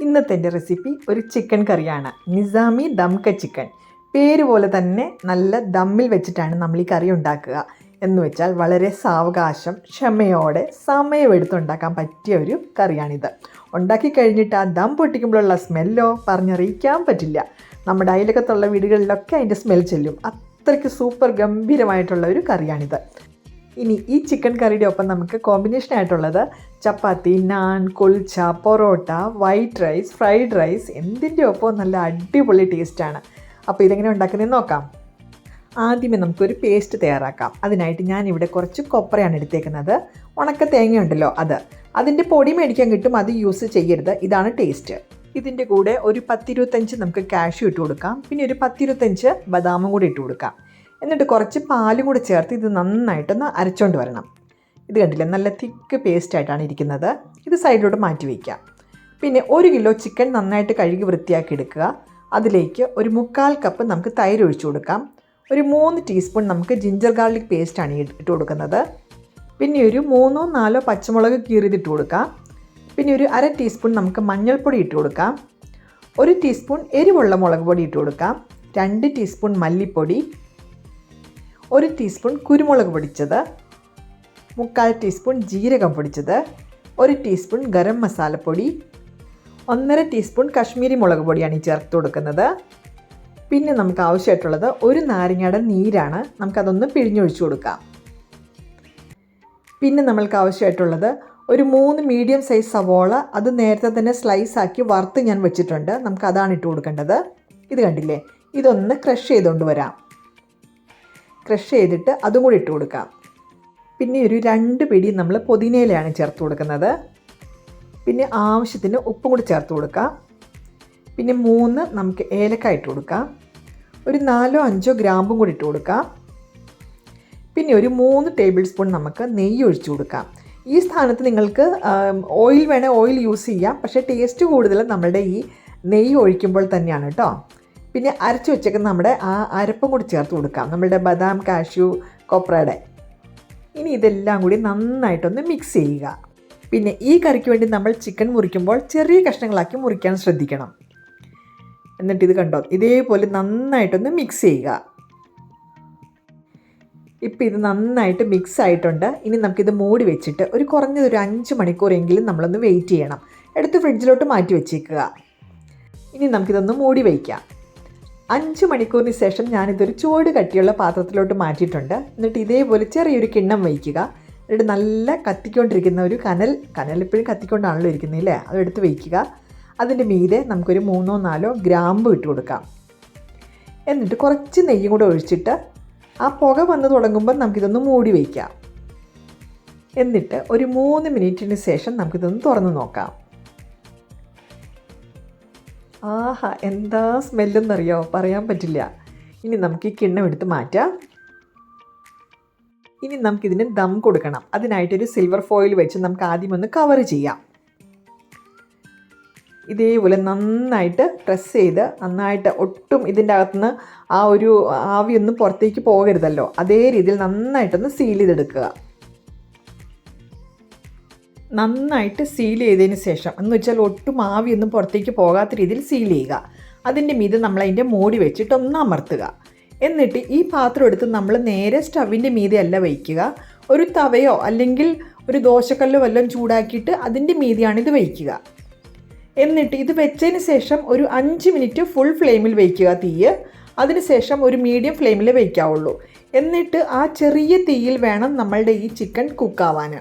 ഇന്നത്തെ എന്റെ റെസിപ്പി ഒരു ചിക്കൻ കറിയാണ്. നിസാമി ദംക ചിക്കൻ. പേര് പോലെ തന്നെ നല്ല ദമ്മിൽ വെച്ചിട്ടാണ് നമ്മൾ ഈ കറി ഉണ്ടാക്കുക. എന്ന് വെച്ചാൽ വളരെ സാവകാശം ക്ഷമയോടെ സമയമെടുത്ത് ഉണ്ടാക്കാൻ പറ്റിയ ഒരു കറിയാണിത്. ഉണ്ടാക്കി കഴിഞ്ഞിട്ട് ആ ദം പൊട്ടിക്കുമ്പോഴുള്ള സ്മെല്ലോ പറഞ്ഞറിയിക്കാൻ പറ്റില്ല. നമ്മുടെ അയലക്കത്തുള്ള വീടുകളിലൊക്കെ അതിന്റെ സ്മെൽ ചെല്ലും. അത്രയ്ക്ക് സൂപ്പർ ഗംഭീരമായിട്ടുള്ള ഒരു കറിയാണിത്. ഇനി ഈ ചിക്കൻ കറിയുടെ ഒപ്പം നമുക്ക് കോമ്പിനേഷൻ ആയിട്ടുള്ളത് chapati naan kulcha parotta white rice fried rice എന്തിന്റെ ഒപ്പം നല്ല അടിപൊളി ടേസ്റ്റാണ് അപ്പോൾ ഇതെങ്ങനെ ഉണ്ടാക്കുന്നതെന്ന് നോക്കാം. ആദ്യമേ നമുക്കൊരു പേസ്റ്റ് തയ്യാറാക്കാം. അതിനായിട്ട് ഞാൻ ഇവിടെ കുറച്ച് കൊപ്രയാണ് എടുത്തേക്കുന്നത്. ഉണക്ക തേങ്ങ ഉണ്ടല്ലോ അത്. അതിന്റെ പൊടി മേടിക്കാൻ കിട്ടും അത് യൂസ് ചെയ്യരുത്. ഇതാണ് ടേസ്റ്റ് ഇതിന്റെ കൂടെ ഒരു പത്തിരുപത്തഞ്ച് നമുക്ക് കാഷ്യൂ ഇട്ട് കൊടുക്കാം. പിന്നെ ഒരു പത്തിരുപത്തഞ്ച് ബദാമും കൂടി ഇട്ട് കൊടുക്കാം. എന്നിട്ട് കുറച്ച് പാലും കൂടി ചേർത്ത് ഇത് നന്നായിട്ടൊന്ന് അരച്ചോണ്ട് വരണം. ഇത് കണ്ടില്ലേ? നല്ല തിക്ക് പേസ്റ്റായിട്ടാണ് ഇരിക്കുന്നത്. ഇത് സൈഡിലോട്ട് മാറ്റി വയ്ക്കാം പിന്നെ ഒരു കിലോ ചിക്കൻ നന്നായിട്ട് കഴുകി വൃത്തിയാക്കി എടുക്കുക. അതിലേക്ക് ഒരു മുക്കാൽ കപ്പ് നമുക്ക് തൈര് ഒഴിച്ചു കൊടുക്കാം. ഒരു മൂന്ന് ടീസ്പൂൺ നമുക്ക് ജിഞ്ചർ ഗാർലിക് പേസ്റ്റാണ് ഇട്ട് കൊടുക്കുന്നത്. പിന്നെ ഒരു മൂന്നോ നാലോ പച്ചമുളക് കീറിയതിട്ട് കൊടുക്കാം. പിന്നെ ഒരു അര ടീസ്പൂൺ നമുക്ക് മഞ്ഞൾപ്പൊടി ഇട്ട് കൊടുക്കാം. ഒരു ടീസ്പൂൺ എരിവുള്ള മുളക് പൊടി ഇട്ട് കൊടുക്കാം. രണ്ട് ടീസ്പൂൺ മല്ലിപ്പൊടി. ഒരു ടീസ്പൂൺ കുരുമുളക് പൊടിച്ചത് മുക്കാൽ ടീസ്പൂൺ ജീരകം പൊടിച്ചത് ഒരു ടീസ്പൂൺ ഗരം മസാലപ്പൊടി ഒന്നര ടീസ്പൂൺ കശ്മീരി മുളക് പൊടിയാണ് ഈ ചേർത്ത് കൊടുക്കുന്നത്. പിന്നെ നമുക്ക് ആവശ്യമായിട്ടുള്ളത് ഒരു നാരങ്ങയുടെ നീരാണ്. നമുക്കതൊന്ന് പിഴിഞ്ഞൊഴിച്ചു കൊടുക്കാം. പിന്നെ നമ്മൾക്ക് ആവശ്യമായിട്ടുള്ളത് ഒരു മൂന്ന് മീഡിയം സൈസ് സവോള അത് നേരത്തെ തന്നെ സ്ലൈസ് ആക്കി വറുത്ത് ഞാൻ വെച്ചിട്ടുണ്ട്. നമുക്കതാണ് ഇട്ട് കൊടുക്കേണ്ടത്. ഇത് കണ്ടില്ലേ? ഇതൊന്ന് ക്രഷ് ചെയ്തുകൊണ്ട് വരാം. ക്രഷ് ചെയ്തിട്ട് അതും കൂടി ഇട്ട് കൊടുക്കാം. പിന്നെ ഒരു രണ്ട് പിടി നമ്മൾ പുതിനയിലയാണ് ചേർത്ത് കൊടുക്കുന്നത്. പിന്നെ ആവശ്യത്തിന് ഉപ്പും കൂടി ചേർത്ത് കൊടുക്കാം. പിന്നെ മൂന്ന് നമുക്ക് ഏലക്ക ഇട്ട് കൊടുക്കാം. ഒരു നാലോ അഞ്ചോ ഗ്രാമ്പും കൂടി ഇട്ട് കൊടുക്കാം. പിന്നെ ഒരു മൂന്ന് ടേബിൾ സ്പൂൺ നമുക്ക് നെയ്യ് ഒഴിച്ചു കൊടുക്കാം. ഈ സ്ഥാനത്ത് നിങ്ങൾക്ക് ഓയിൽ വേണേൽ ഓയിൽ യൂസ് ചെയ്യാം. പക്ഷേ ടേസ്റ്റ് കൂടുതൽ നമ്മളുടെ ഈ നെയ്യ് ഒഴിക്കുമ്പോൾ തന്നെയാണ് കേട്ടോ. പിന്നെ അരച്ചു വെച്ചേക്കുന്ന നമ്മുടെ ആ അരപ്പും കൂടി ചേർത്ത് കൊടുക്കാം. നമ്മളുടെ ബദാം കാഷ്യൂ കൊപ്രയുടെ. ഇനി ഇതെല്ലാം കൂടി നന്നായിട്ടൊന്ന് മിക്സ് ചെയ്യുക. പിന്നെ ഈ കറിക്ക് വേണ്ടി നമ്മൾ ചിക്കൻ മുറിക്കുമ്പോൾ ചെറിയ കഷ്ണങ്ങളാക്കി മുറിക്കാൻ ശ്രദ്ധിക്കണം. എന്നിട്ട് ഇത് കണ്ടോ? ഇതേപോലെ നന്നായിട്ടൊന്ന് മിക്സ് ചെയ്യുക. ഇപ്പം ഇത് നന്നായിട്ട് മിക്സ് ആയിട്ടുണ്ട്. ഇനി നമുക്കിത് മൂടി വെച്ചിട്ട് ഒരു കുറഞ്ഞത് ഒരു അഞ്ച് മണിക്കൂറെങ്കിലും നമ്മളൊന്ന് വെയിറ്റ് ചെയ്യണം. എടുത്ത് ഫ്രിഡ്ജിലോട്ട് മാറ്റി വെച്ചേക്കുക. ഇനി നമുക്കിതൊന്ന് മൂടി വയ്ക്കാം അഞ്ച് മണിക്കൂറിന് ശേഷം ഞാനിതൊരു ചൂട് കട്ടിയുള്ള പാത്രത്തിലോട്ട് മാറ്റിയിട്ടുണ്ട്. എന്നിട്ട് ഇതേപോലെ ചെറിയൊരു കിണ്ണം വയ്ക്കുക. എന്നിട്ട് നല്ല കത്തിക്കൊണ്ടിരിക്കുന്ന ഒരു കനൽ കനൽ എപ്പോഴും കത്തിക്കൊണ്ടാണല്ലോ ഇരിക്കുന്നത് അല്ലേ? അതെടുത്ത് വയ്ക്കുക. അതിന്റെ മീതെ നമുക്കൊരു മൂന്നോ നാലോ ഗ്രാമ്പ് ഇട്ട് കൊടുക്കാം. എന്നിട്ട് കുറച്ച് നെയ്യും കൂടെ ഒഴിച്ചിട്ട് ആ പുക വന്ന് തുടങ്ങുമ്പോൾ നമുക്കിതൊന്ന് മൂടി വയ്ക്കാം. എന്നിട്ട് ഒരു മൂന്ന് മിനിറ്റിന് ശേഷം നമുക്കിതൊന്ന് തുറന്ന് നോക്കാം. ആഹാ എന്താ സ്മെല്ലെന്നറിയോ? പറയാൻ പറ്റില്ല. ഇനി നമുക്ക് ഈ കിണ്ണം എടുത്ത് മാറ്റാം. ഇനി നമുക്കിതിന് ദം കൊടുക്കണം. അതിനായിട്ടൊരു സിൽവർ ഫോയിൽ വെച്ച് നമുക്ക് ആദ്യം ഒന്ന് കവർ ചെയ്യാം. ഇതേപോലെ നന്നായിട്ട് പ്രസ് ചെയ്ത് നന്നായിട്ട് ഒട്ടും ഇതിന്റെ അകത്തുനിന്ന് ആ ഒരു ആവിയൊന്നും പുറത്തേക്ക് പോകരുതല്ലോ. അതേ രീതിയിൽ നന്നായിട്ടൊന്ന് സീൽ ചെയ്തെടുക്കുക. നന്നായിട്ട് സീൽ ചെയ്തതിന് ശേഷം എന്ന് വെച്ചാൽ ഒട്ടും ആവിയൊന്നും പുറത്തേക്ക് പോകാത്ത രീതിയിൽ സീൽ ചെയ്യുക. അതിന്റെ മീത് നമ്മളതിന്റെ മൂടി വെച്ചിട്ട് ഒന്ന് അമർത്തുക. എന്നിട്ട് ഈ പാത്രം എടുത്ത് നമ്മൾ നേരെ സ്റ്റവിന്റെ മീതെ അല്ല വയ്ക്കുക. ഒരു തവയോ അല്ലെങ്കിൽ ഒരു ദോശക്കല്ലോ വല്ലതും ചൂടാക്കിയിട്ട് അതിന്റെ മീതിയാണ് ഇത് വയ്ക്കുക. എന്നിട്ട് ഇത് വെച്ചതിന് ശേഷം ഒരു അഞ്ച് മിനിറ്റ് ഫുൾ ഫ്ലെയിമിൽ വയ്ക്കുക തീയ്. അതിനുശേഷം ഒരു മീഡിയം ഫ്ലെയിമിൽ വയ്ക്കാവുള്ളൂ. എന്നിട്ട് ആ ചെറിയ തീയിൽ വേണം നമ്മളുടെ ഈ ചിക്കൻ കുക്കാവാൻ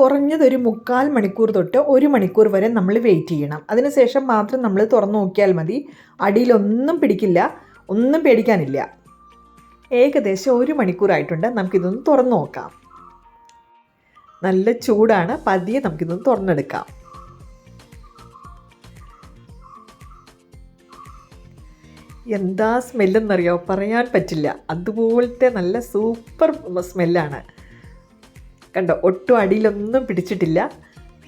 കുറഞ്ഞതൊരു മുക്കാൽ മണിക്കൂർ തൊട്ട് ഒരു മണിക്കൂർ വരെ നമ്മൾ വെയിറ്റ് ചെയ്യണം. അതിനുശേഷം മാത്രം നമ്മൾ തുറന്നു നോക്കിയാൽ മതി. അടിയിലൊന്നും പിടിക്കില്ല ഒന്നും പേടിക്കാനില്ല. ഏകദേശം ഒരു മണിക്കൂറായിട്ടുണ്ട് നമുക്കിതൊന്ന് തുറന്നു നോക്കാം. നല്ല ചൂടാണ്. പതിയെ നമുക്കിതൊന്ന് തുറന്നെടുക്കാം. എന്താ സ്മെല്ലെന്നറിയോ? പറയാൻ പറ്റില്ല. അതുപോലത്തെ നല്ല സൂപ്പർ സ്മെല്ലാണ്. കണ്ടോ ഒട്ടും അടിയിലൊന്നും പിടിച്ചിട്ടില്ല.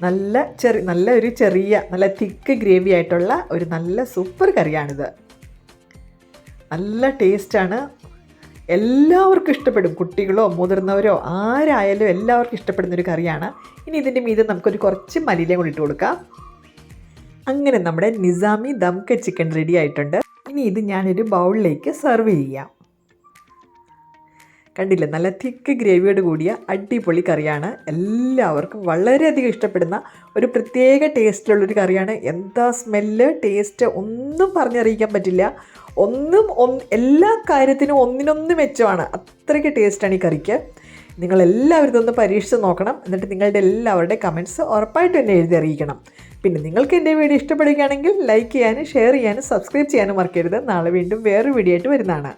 നല്ല ചെറി നല്ല ഒരു ചെറിയ നല്ല തിക്ക് ഗ്രേവി ആയിട്ടുള്ള ഒരു നല്ല സൂപ്പർ കറിയാണിത്. നല്ല ടേസ്റ്റാണ്. എല്ലാവർക്കും ഇഷ്ടപ്പെടും. കുട്ടികളോ മുതിർന്നവരോ ആരായാലും എല്ലാവർക്കും ഇഷ്ടപ്പെടുന്ന ഒരു കറിയാണ്. ഇനി ഇതിന്റെ മീതെ നമുക്കൊരു കുറച്ച് മല്ലിയിലയും കൂടി ഇട്ട് കൊടുക്കാം. അങ്ങനെ നമ്മുടെ നിസാമി ദംക ചിക്കൻ റെഡി ആയിട്ടുണ്ട്. ഇനി ഇത് ഞാനൊരു ബൗളിലേക്ക് സെർവ് ചെയ്യാം. കണ്ടില്ലേ? നല്ല തിക്ക് ഗ്രേവിയോട് കൂടിയ അടിപൊളി കറിയാണ്. എല്ലാവർക്കും വളരെയധികം ഇഷ്ടപ്പെടുന്ന ഒരു പ്രത്യേക ടേസ്റ്റിലുള്ളൊരു കറിയാണ്. എന്താ സ്മെല്ല് ടേസ്റ്റ് ഒന്നും പറഞ്ഞറിയിക്കാൻ പറ്റില്ല. ഒന്നും എല്ലാ കാര്യത്തിനും ഒന്നിനൊന്ന് മെച്ചമാണ്. അത്രയ്ക്ക് ടേസ്റ്റാണ് ഈ കറിക്ക്. നിങ്ങളെല്ലാവരും ഇതൊന്ന് പരീക്ഷിച്ച് നോക്കണം. എന്നിട്ട് നിങ്ങളുടെ എല്ലാവരുടെ കമന്റ്സ് ഉറപ്പായിട്ടും എന്നെ എഴുതി അറിയിക്കണം. പിന്നെ നിങ്ങൾക്ക് എന്റെ വീഡിയോ ഇഷ്ടപ്പെടുകയാണെങ്കിൽ ലൈക്ക് ചെയ്യാനും ഷെയർ ചെയ്യാനും സബ്സ്ക്രൈബ് ചെയ്യാനും മറക്കരുത്. നാളെ വീണ്ടും വേറൊരു വീഡിയോ ആയിട്ട് വരുന്നതാണ്.